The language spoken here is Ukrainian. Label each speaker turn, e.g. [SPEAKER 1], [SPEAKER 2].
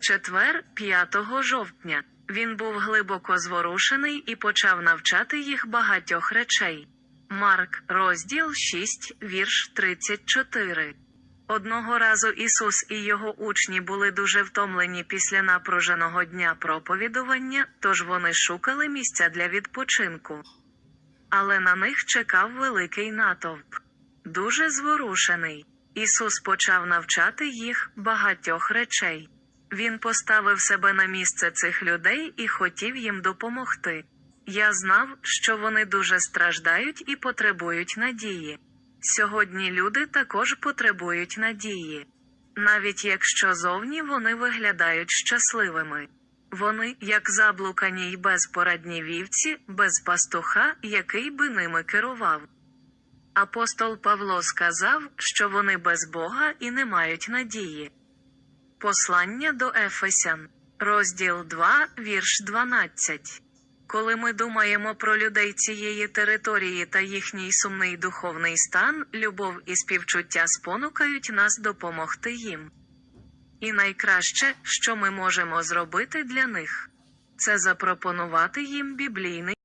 [SPEAKER 1] Четвер, 5 жовтня, він був глибоко зворушений і почав навчати їх багатьох речей. Марк, розділ 6, вірш 34. Одного разу Ісус і його учні були дуже втомлені після напруженого дня проповідування, тож вони шукали місця для відпочинку. Але на них чекав великий натовп. Дуже зворушений. Ісус почав навчати їх багатьох речей. Він поставив себе на місце цих людей і хотів їм допомогти. Я знав, що вони дуже страждають і потребують надії. Сьогодні люди також потребують надії. Навіть якщо зовні вони виглядають щасливими. Вони, як заблукані й безпорадні вівці, без пастуха, який би ними керував. Апостол Павло сказав, що вони без Бога і не мають надії. Послання до Ефесян, розділ 2, вірш 12. Коли ми думаємо про людей цієї території та їхній сумний духовний стан, любов і співчуття спонукають нас допомогти їм. І найкраще, що ми можемо зробити для них, це запропонувати їм біблійний